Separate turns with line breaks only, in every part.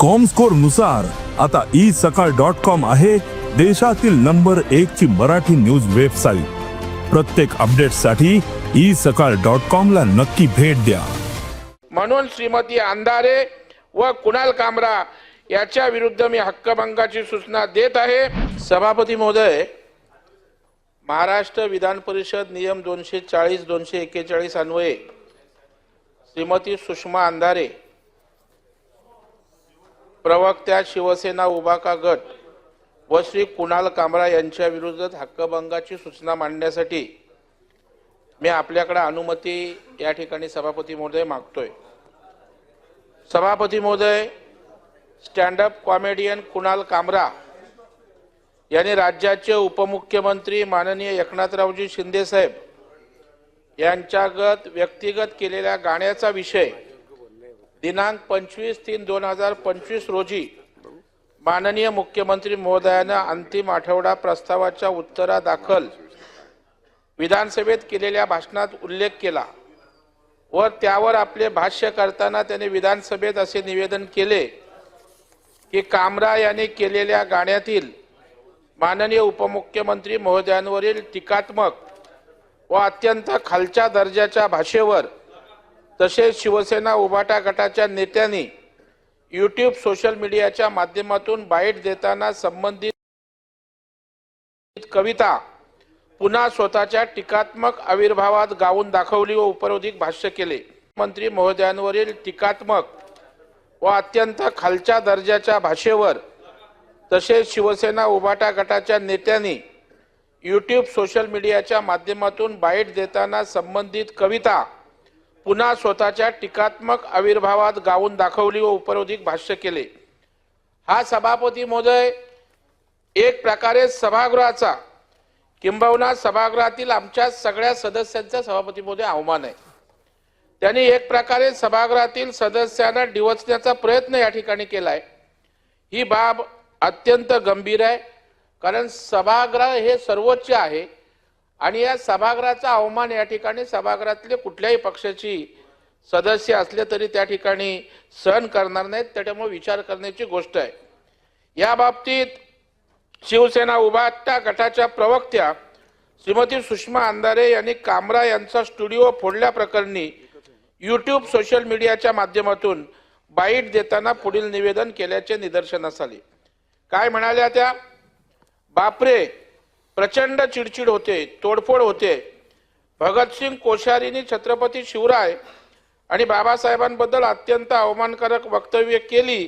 कॉमस्कोरनुसार आता ई सकाळ dot com आहे देशातील नंबर एक ची मराठी न्यूज वेबसाईट प्रत्येक अपडेटसाठी ई सकाळ डॉट कॉम ला नक्की भेट द्या.
म्हणून श्रीमती अंधारे व कुणाल कामरा याच्या विरुद्ध मी हक्कभंगाची सूचना देत आहे. सभापती महोदय महाराष्ट्र विधान परिषद नियम दोनशे चाळीस दोनशे एक्केचाळीस अन्वये श्रीमती सुषमा अंधारे प्रवक्त्या शिवसेना उभाका गट व श्री कुणाल कामरा यांच्या विरोधात हक्कभंगाची सूचना मांडण्यासाठी मी आपल्याकडे अनुमती या ठिकाणी सभापती महोदय मागतोय. सभापती महोदय स्टँडअप कॉमेडियन कुणाल कामरा यांनी राज्याचे उपमुख्यमंत्री माननीय एकनाथरावजी शिंदे साहेब यांच्यागत व्यक्तिगत केलेल्या गाण्याचा विषय दिनांक पंचवीस तीन दोन हजार पंचवीस रोजी माननीय मुख्यमंत्री महोदयानं अंतिम आठवडा प्रस्तावाच्या उत्तरादाखल विधानसभेत केलेल्या भाषणात उल्लेख केला व त्यावर आपले भाष्य करताना त्याने विधानसभेत असे निवेदन केले की कामरा यांनी केलेल्या गाण्यातील माननीय उपमुख्यमंत्री महोदयांवरील टीकात्मक व अत्यंत खालच्या दर्जाच्या भाषेवर तसेच शिवसेना उभाटा गटाच्या नेत्यांनी यूट्यूब सोशल मीडियाच्या माध्यमातून बाईट देताना संबंधित कविता पुन्हा स्वतःच्या टीकात्मक आविर्भावात गाऊन दाखवली व उपरोधिक भाष्य केले. मंत्री महोदयांवरील टीकात्मक व अत्यंत खालच्या दर्जाच्या भाषेवर तसेच शिवसेना उभाटा गटाच्या नेत्यांनी यूट्यूब सोशल मीडियाच्या माध्यमातून बाईट देताना संबंधित कविता पुन्हा स्वतःच्या टीकात्मक आविर्भावात गाऊन दाखवली व उपरोधिक भाष्य केले. हा सभापती महोदय एक प्रकारे सभागृहाचा किंबहुना सभागृहातील आमच्या सगळ्या सदस्यांचा सभापती महोदय अवमान आहे. त्यांनी एक प्रकारे सभागृहातील सदस्यांना डिवचण्याचा प्रयत्न या ठिकाणी केलाय. ही बाब अत्यंत गंभीर आहे कारण सभागृह हे सर्वोच्च आहे. आणि या सभागृहाचा अवमान या ठिकाणी सभागृहातले कुठल्याही पक्षाची सदस्य असले तरी त्या ठिकाणी सहन करणार नाहीत. त्याच्यामुळे विचार करण्याची गोष्ट आहे. या बाबतीत शिवसेना उभाटा गटाच्या प्रवक्त्या श्रीमती सुषमा अंधारे यांनी कामरा यांचा स्टुडिओ फोडल्याप्रकरणी यूट्यूब सोशल मीडियाच्या माध्यमातून बाईट देताना पुढील निवेदन केल्याचे निदर्शनास आले. काय म्हणाल्या त्या? बापरे! प्रचंड चिडचिड होते तोडफोड होते. भगतसिंग कोश्यारीने छत्रपती शिवराय आणि बाबासाहेबांबद्दल अत्यंत अवमानकारक वक्तव्य केली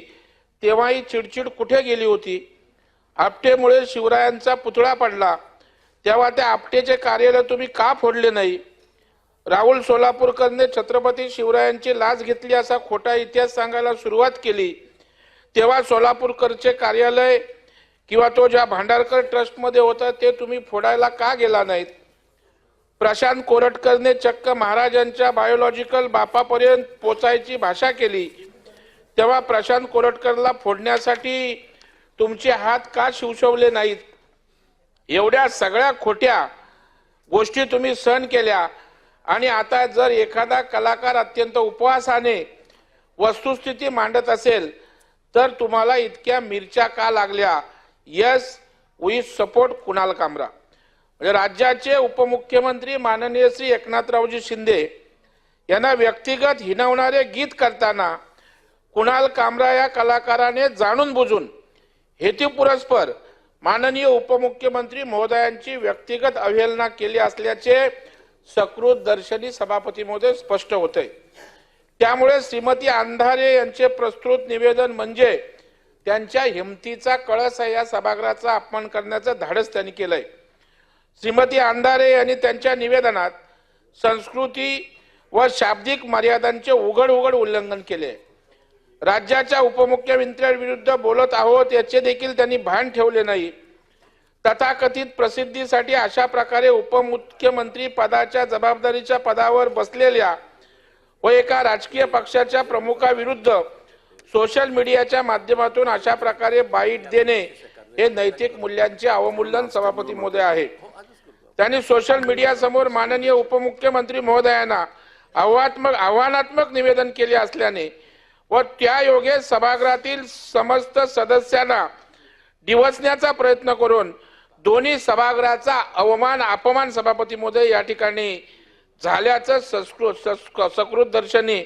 तेव्हाही चिडचिड कुठे गेली होती? आपटेमुळे शिवरायांचा पुतळा पडला. तेव्हा त्या आपटेचे कार्यालय तुम्ही का फोडले नाही? राहुल सोलापूरकरने छत्रपती शिवरायांची लाच घेतली असा खोटा इतिहास सांगायला सुरुवात केली. तेव्हा सोलापूरकरचे कार्यालय किंवा तो ज्या भांडारकर ट्रस्टमध्ये होता ते तुम्ही फोडायला का गेला नाहीत? प्रशांत कोरटकरने चक्क महाराजांच्या बायोलॉजिकल बापापर्यंत पोचायची भाषा केली. तेव्हा प्रशांत कोरटकरला फोडण्यासाठी तुमचे हात का शिवशवले नाहीत? एवढ्या सगळ्या खोट्या गोष्टी तुम्ही सहन केल्या. आणि आता जर एखादा कलाकार अत्यंत उपवासाने वस्तुस्थिती मांडत असेल तर तुम्हाला इतक्या मिरच्या का लागल्या? Yes we support Kunal Kamra म्हणजे राज्याचे उपमुख्यमंत्री माननीय श्री एकनाथरावजी शिंदे यांना व्यक्तिगत हिनवणारे गीत करताना कुणाल कामरा या कलाकाराने जाणून बुजून हेतुपुरस्पर माननीय उपमुख्यमंत्री महोदयांची व्यक्तिगत अवहेलना केली असल्याचे सकृत दर्शनी सभापती महोदय स्पष्ट होते त्यामुळे श्रीमती अंधारे यांचे प्रस्तुत निवेदन म्हणजे त्यांच्या हिमतीचा कळस आहे या सभागृहाचा अपमान करण्याचं धाडस त्यांनी केलंय. श्रीमती अंधारे यांनी त्यांच्या निवेदनात संस्कृती व शाब्दिक मर्यादांचे उघड उघड उल्लंघन केले. राज्याच्या उपमुख्यमंत्र्यांविरुद्ध बोलत आहोत याचे देखील त्यांनी भान ठेवले नाही. तथाकथित प्रसिद्धीसाठी अशा प्रकारे उपमुख्यमंत्री पदाच्या जबाबदारीच्या पदावर बसलेल्या व एका राजकीय पक्षाच्या प्रमुखाविरुद्ध सोशल मीडियाच्या माध्यमातून अशा प्रकारे बाईट देणे हे नैतिक मूल्यांचे अवमूल्यन सभापती महोदय आहे. त्यांनी सोशल मीडिया समोर माननीय उपमुख्यमंत्री महोदयांना आव्हात्मक आव्हानात्मक निवेदन केले असल्याने व त्या योगे सभागृहातील समस्त सदस्यांना दिवसण्याचा प्रयत्न करून दोन्ही सभागृहाचा अवमान अपमान सभापती महोदय या ठिकाणी झाल्याचं संस्कृत सकृत दर्शनी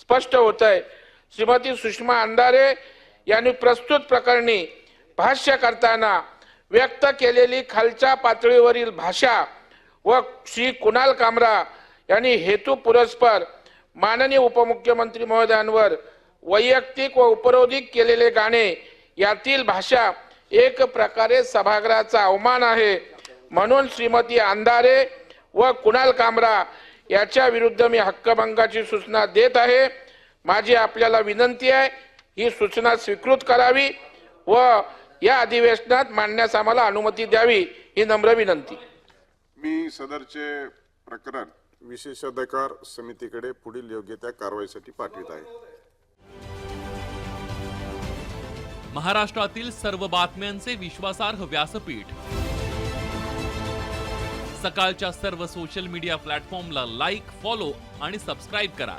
स्पष्ट होत आहे श्रीमती सुषमा अंधारे यांनी प्रस्तुत प्रकरणी भाष्य करताना व्यक्त केलेली खालच्या पातळीवरील भाषा व श्री कुणाल कामरा यांनी हेतू पुरस्पर माननीय उपमुख्यमंत्री महोदयांवर वैयक्तिक व उपरोधिक केलेले गाणे यातील भाषा एक प्रकारे सभागृहाचा अवमान आहे. म्हणून श्रीमती अंधारे व कुणाल कामरा याच्या विरुद्ध मी हक्कभंगाची सूचना देत आहे. माझी आपल्याला विनंती आहे ही सूचना स्वीकृत करावी व या अधिवेशनात मांडण्यास आम्हाला अनुमती द्यावी ही नम्र विनंती.
मी सदरचे प्रकरण विशेषाधिकार समितीकडे पुढील योग्य त्या कारवाईसाठी पाठवित आहे.
महाराष्ट्रातील सर्व बातम्यांचे विश्वासार्ह व्यासपीठ. सकाळच्या सर्व सोशल मीडिया प्लॅटफॉर्मला लाईक फॉलो आणि सबस्क्राईब करा.